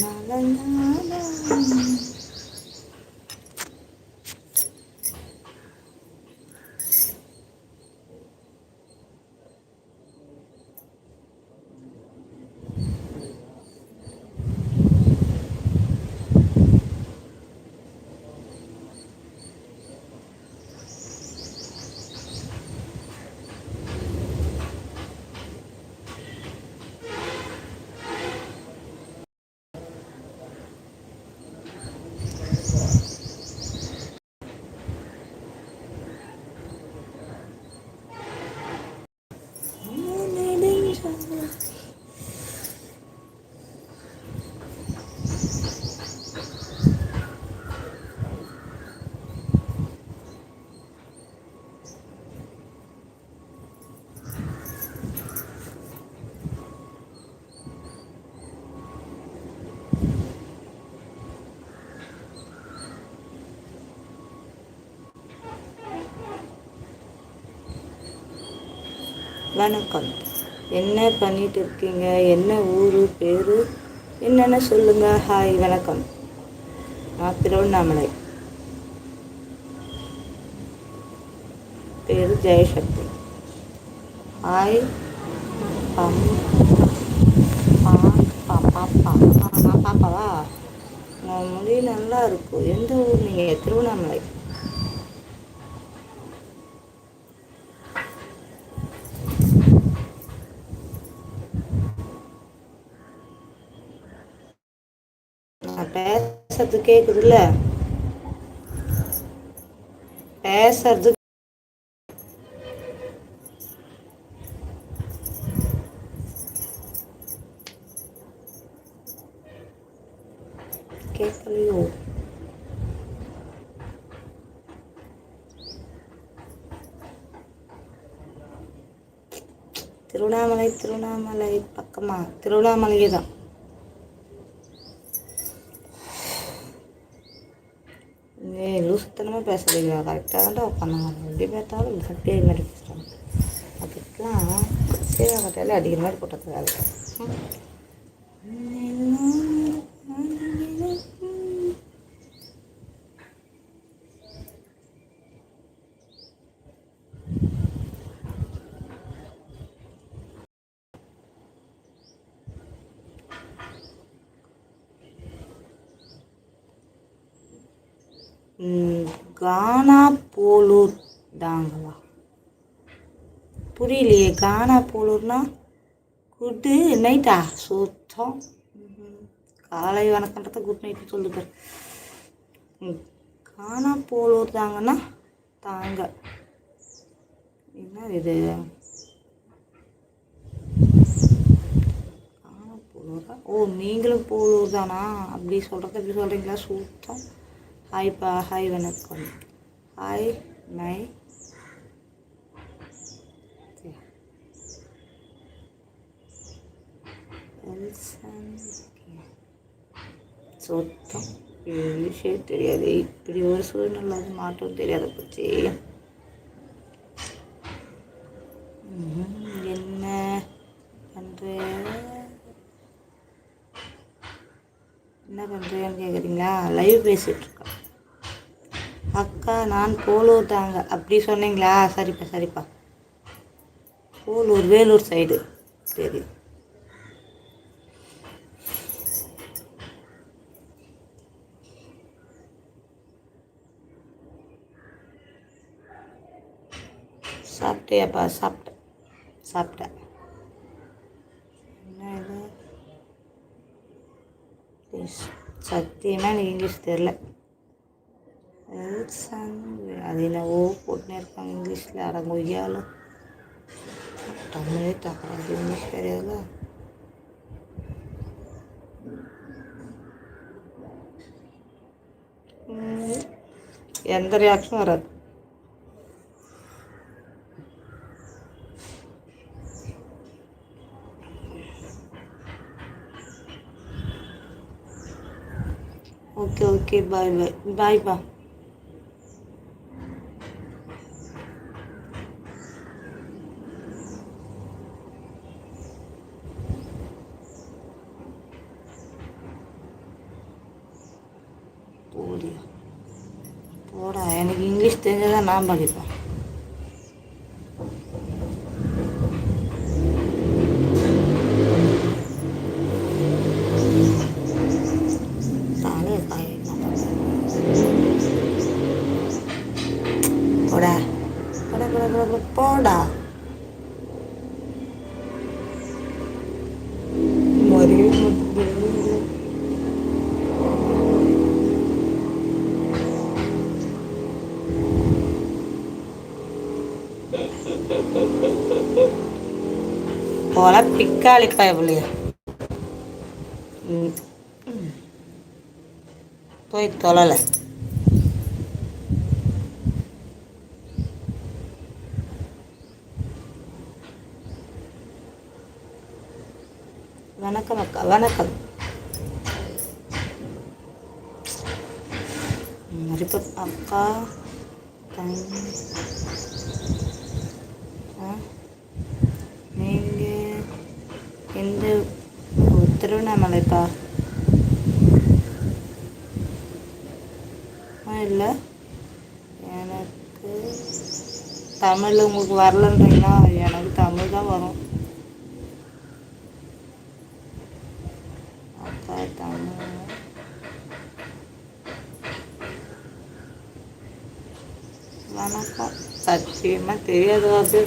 மலந்தாலும் வணக்கம். என்ன பண்ணிட்டு இருக்கீங்க என்ன ஊர் பேர்? என்னென்ன சொல்லுங்கள் ஹாய் வணக்கம். நான் திருவண்ணாமலை பேர் ஜெயசக்தி. ஹாய் பம் பா பாப்பாவா உங்கள் மொழி நல்லா இருக்கும். எந்த ஊர் நீங்கள் திருவண்ணாமலை. நான் பேசுறது கேக்குதுல்ல? பேசுறது கேட்கலையோ திருவண்ணாமலை திருவண்ணாமலை பக்கமா? திருவண்ணாமலையே தான் ஏய் லூசுத்தனமாக பேசுறீங்களா கரெக்டாக தான் உட்காந்தாங்க எப்படி பார்த்தாலும் சட்டியை மாதிரி பேசுகிறாங்க அதுக்கெலாம் சேவை கட்டையில் அடிக்கிற மாதிரி போட்டது வேலை கானா போலூர் தாங்களா புரியலையே கானா போலூர்னா குட்டு நைட்டா? சுத்தம். காலை வணக்கன்றத குட் நைட்டு சொல்லுங்க ம், கானா போலூர் தாங்கன்னா தாங்க. என்ன இது? கானா போலூரா ஓ நீங்களும் போலூர் தானா அப்படி சொல்கிறது எப்படி சொல்கிறீங்களா சுத்தம். ஹாய்ப்பா ஹாய் வணக்கம். ஹாய் மை சொத்தம். விஷயம் தெரியாது. இப்படி ஒரு சூழ்நிலை அது மாற்றம் தெரியாத போச்சு. என்ன பண்ணுற என்ன பண்ணுறேன்னு கேட்குறீங்களா லைவ் பேசிகிட்ருக்கோம் அக்கா நான் போலூர் தாங்க அப்படி சொன்னீங்களா? சரிப்பா சரிப்பா. போலூர் வேலூர் சைடு சரி. சாப்பிட்டியாப்பா? சாப்பிட்டேன் சாப்பிட்டேன் என்ன இது சத்தியமாக எனக்கு இங்கிலீஷ் தெரில. எல்சன் அது என்னவோ போட்டுனே இருக்காங்க இங்கிலீஷில் அடங்கொய்யாலும் தமிழே தக்கறாங்க இங்கிலீஷ் தெரியாதுல்ல ம், எந்த ரியாக்ஷனும் வராது ஓகே ஓகே பாய் பாய் முடியும் போடா எனக்கு இங்கிலீஷ் தெரிஞ்சதான் நான் படிப்பேன் தலையை காய வைக்கலாம். போடா போடா போடா போடா போடா, போடா மறியவே மாட்டேங்குது. போல பிக்காளி பயபுலைய போய் தொலைல வணக்கம் அக்கா வணக்கம் மறுப்பு அக்கா தங்க ஆ நீங்கள் எந்த ஓ, இருக்கா இல்லை. எனக்கு தமிழ் உங்களுக்கு வரலன்றீங்களா? எனக்கு தமிழ் தான் வரும். அக்கா தமிழ். வணக்கம். சத்தியமாக தெரியாத வார்த்தையே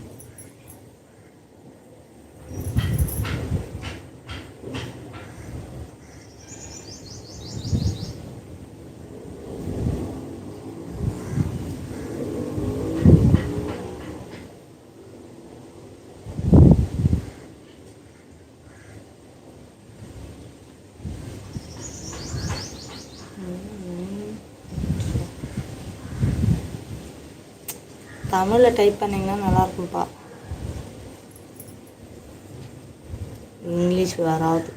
தமிழில் டைப் பண்ணிங்கன்னா நல்லா இருக்கும்ப்பா இங்கிலீஷ் வராது.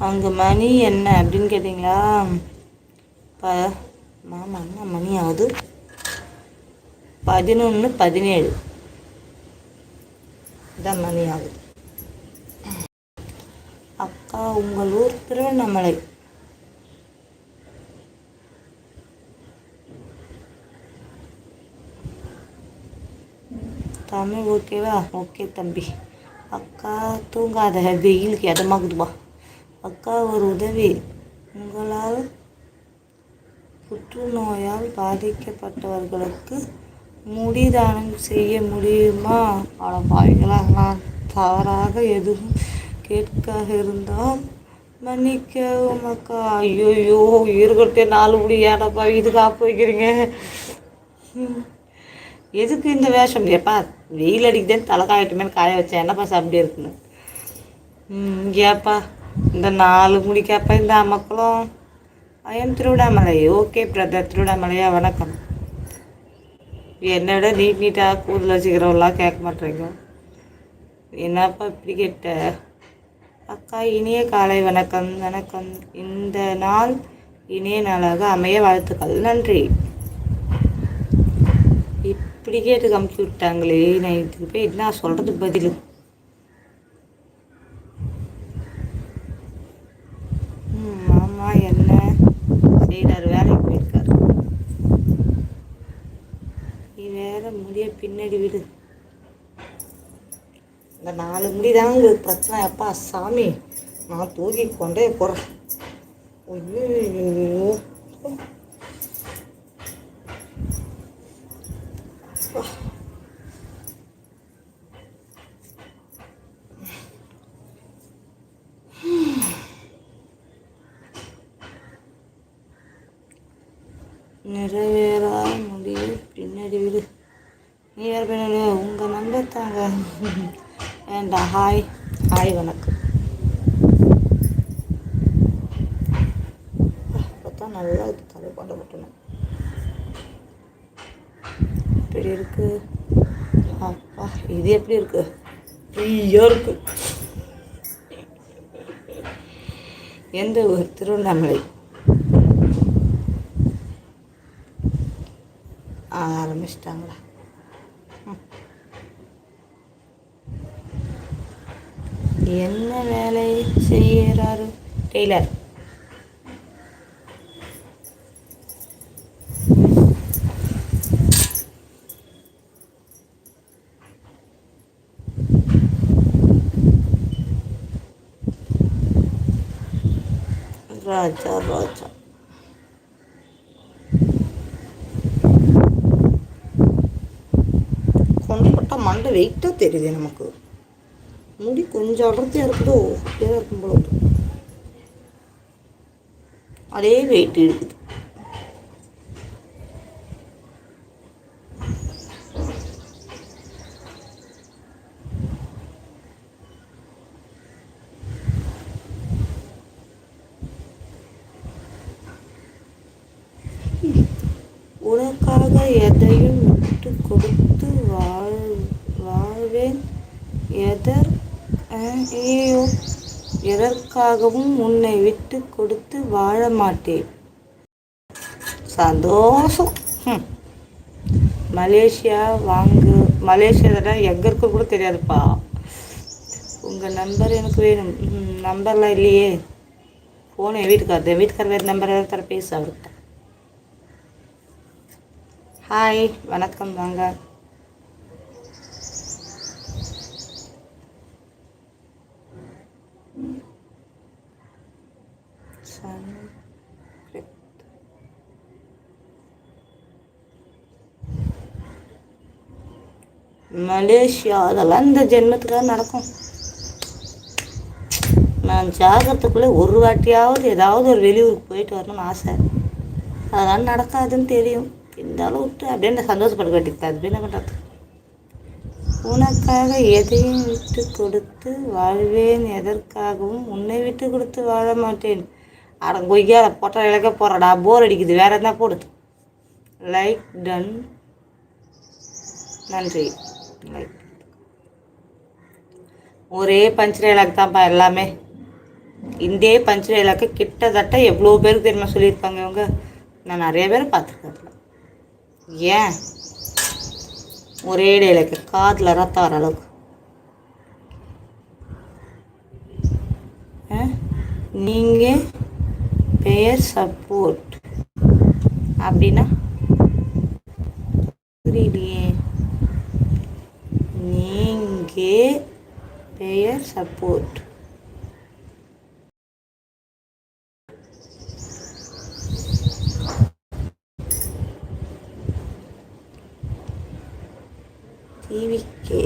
அங்கே மணி என்ன அப்படின்னு கேட்டிங்களா? ப மாமா என்ன மணி ஆகுது? பதினொன்று பதினேழு. இதான் மணி ஆகுது. அக்கா உங்கள் ஊர் திருவண்ணாமலை. தமிழ் ஓகேவா? ஓகே தம்பி. அக்கா தூங்காத. வெயிலுக்கு இடமாகுதுவா அக்கா ஒரு உதவி. உங்களால் புற்றுநோயால் பாதிக்கப்பட்டவர்களுக்கு முடி தானம் செய்ய முடியுமா? அட பாவிங்களா நான் தவறாக எதுவும் கேட்க இருந்தால் மன்னிக்கவும் அக்கா. ஐயோயோ இருக்கட்டே நாலு முடி ஏடப்பா இது காப்பு வைக்கிறீங்க? எதுக்கு இந்த வேஷம்? ஏப்பா வெயில் அடிக்குதேன்னு தலை காயட்டுமேனு காய வச்சேன் என்னப்பா அப்படி இருக்குன்னு? ம் ஏப்பா இந்த நாலு முடிக்காப்பா இந்த அம்மக்களும் ஐயம் திருவிடாமலை ஓகே பிரதர் திருவிடாமலையா வணக்கம். என்னை விட நீட் நீட்டாக கூதில் வச்சுக்கிறவெல்லாம் கேட்க மாட்டேங்க என்னப்பா இப்படி கேட்ட? அக்கா இனிய காலை வணக்கம். வணக்கம். இந்த நாள் இனிய நாளாக அமைய வாழ்த்துக்கள். நன்றி. இப்படி கேட்டு கமுச்சு விட்டாங்களே நான் இதுக்கு போய் என்ன சொல்கிறது பதில் ம் மாமா என்ன செய்கிறாரு வேலைக்கு போயிருக்காரு. நீ வேற முடிய பின்னாடி விடு. இந்த நாலு முடிதாங்க பிரச்சனை. எப்பா சாமி நான் தூக்கி கொண்டே போகிறேன் ஐயோ நிறைவேறாத முடிவு. பின்னாடி விடு. நீ யார் பின்னாடி. உங்கள் நம்பர் தாங்க. ஏண்டா ஹாய். ஹாய் வணக்கம். பார்த்தா நல்லா இது தலை கொண்ட விட்டணும் இப்படி இருக்கு. அப்பா இது எப்படி இருக்கு? ஃப்ரீயாக இருக்கு. எந்த ஊர் திருவண்ணாமலை ஆரம்பிச்சிட்டாங்களா? என்ன வேலை செய்கிறாரு டெய்லர். ராஜா ராஜா கொண்டு நல்ல வெயிட்டாக தெரியுது நமக்கு. முடி கொஞ்சம் அடர்த்தியாக இருக்குதோ அப்படியே இருக்கும் போல அதே வெயிட் இருக்குது உனக்காக எதையும் விட்டு கொடுத்து வாழ் வாழ்வேன் எதற் அஹ், ஐயோ எதற்காகவும் உன்னை விட்டு கொடுத்து வாழ மாட்டேன். சந்தோஷம். மலேசியா வாங்கு மலேசியாவில் எங்கே இருக்கு கூட தெரியாதுப்பா. உங்கள் நம்பர் எனக்கு வேணும். நம்பர்லாம் இல்லையே. ஃபோன் என் வீட்டுக்காரர் என் வீட்டுக்காரர் வேறு நம்பர் வேறு தர பேச அவர்கிட்ட. ஹாய் வணக்கம் வாங்க. மலேசியா அதெல்லாம் இந்த ஜென்மத்துக்காக நடக்கும். நான் ஜாகிறதுக்குள்ளே ஒரு வாட்டியாவது ஏதாவது ஒரு வெளியூருக்கு போயிட்டு வரணும்னு ஆசை. அதெல்லாம் நடக்காதுன்னு தெரியும். இருந்தாலும் விட்டு அப்படியே சந்தோஷப்பட வேண்டியது அது என்ன பண்ணுறது உனக்காக எதையும் விட்டு கொடுத்து வாழ்வேன். எதற்காகவும் உன்னை விட்டு கொடுத்து வாழ மாட்டேன். அட கொய்யா பொட்டை இலக்க போகிறடா போர் அடிக்குது. வேற என்ன போடுது லைக் டன் நன்றி. லைக் ஒரே பஞ்ச் டைலாக் தான்ப்பா எல்லாமே. இந்தே பஞ்ச் டைலாக்கு கிட்டத்தட்ட எவ்வளோ பேருக்கு தெரியுமா சொல்லியிருப்பாங்க இவங்க? நான் நிறைய பேர் பார்த்துருக்கேன். ஏன்? ஒரே டைலாக்கு காதில் ரத்தம் வர அளவுக்கு. நீங்கள் பெயர் சப்போர்ட் அப்படின்னா புரியலையே நீங்கள் பெயர் சப்போர்ட் டிவிக்கே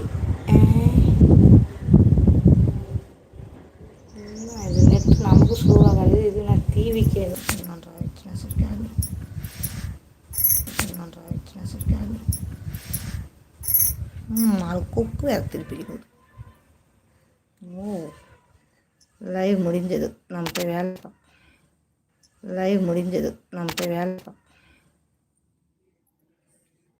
லைவ் முடிஞ்சது. நம்ம போய் வேலை லைவ் முடிஞ்சது. நம்ம போய் வேலை